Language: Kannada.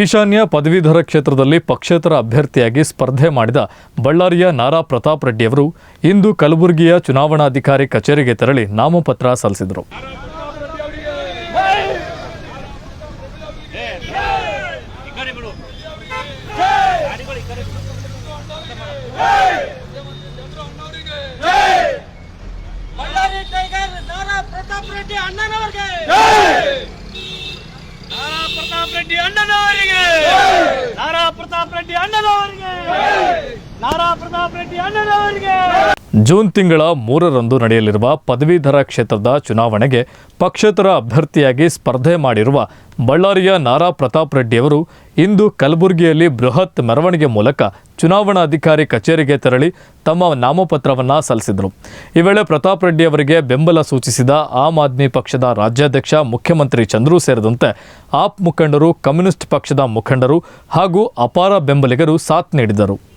ಈಶಾನ್ಯ ಪದವೀಧರ ಕ್ಷೇತ್ರದಲ್ಲಿ ಪಕ್ಷೇತರ ಅಭ್ಯರ್ಥಿಯಾಗಿ ಸ್ಪರ್ಧೆ ಮಾಡಿದ ಬಳ್ಳಾರಿಯ ನಾರಾ ಪ್ರತಾಪ್ ರೆಡ್ಡಿಯವರು ಇಂದು ಕಲಬುರಗಿಯ ಚುನಾವಣಾಧಿಕಾರಿ ಕಚೇರಿಗೆ ತೆರಳಿ ನಾಮಪತ್ರ ಸಲ್ಲಿಸಿದರು. ಅಣ್ಣನವರಿಗೆ ನಾರಾ ಪ್ರತಾಪ್ ರೆಡ್ಡಿ ಅಣ್ಣನವರಿಗೆ ನಾರಾ ಪ್ರತಾಪ್ ರೆಡ್ಡಿ ಅಣ್ಣನವರಿಗೆ ನಾರಾ ಪ್ರತಾಪ್ ರೆಡ್ಡಿ ಅಣ್ಣನವರಿಗೆ ಜೂನ್ ತಿಂಗಳ ಮೂರರಂದು ನಡೆಯಲಿರುವ ಪದವೀಧರ ಕ್ಷೇತ್ರದ ಚುನಾವಣೆಗೆ ಪಕ್ಷೇತರ ಅಭ್ಯರ್ಥಿಯಾಗಿ ಸ್ಪರ್ಧೆ ಮಾಡಿರುವ ಬಳ್ಳಾರಿಯ ನಾರಾ ಪ್ರತಾಪ್ ರೆಡ್ಡಿಯವರು ಇಂದು ಕಲಬುರಗಿಯಲ್ಲಿ ಬೃಹತ್ ಮೆರವಣಿಗೆ ಮೂಲಕ ಚುನಾವಣಾಧಿಕಾರಿ ಕಚೇರಿಗೆ ತೆರಳಿ ತಮ್ಮ ನಾಮಪತ್ರವನ್ನು ಸಲ್ಲಿಸಿದರು. ಈ ವೇಳೆ ಪ್ರತಾಪ್ ರೆಡ್ಡಿ ಅವರಿಗೆ ಬೆಂಬಲ ಸೂಚಿಸಿದ ಆಮ್ ಆದ್ಮಿ ಪಕ್ಷದ ರಾಜ್ಯಾಧ್ಯಕ್ಷ, ಮುಖ್ಯಮಂತ್ರಿ ಚಂದ್ರು ಸೇರಿದಂತೆ ಆಪ್ ಮುಖಂಡರು, ಕಮ್ಯುನಿಸ್ಟ್ ಪಕ್ಷದ ಮುಖಂಡರು ಹಾಗೂ ಅಪಾರ ಬೆಂಬಲಿಗರು ಸಾಥ್ ನೀಡಿದರು.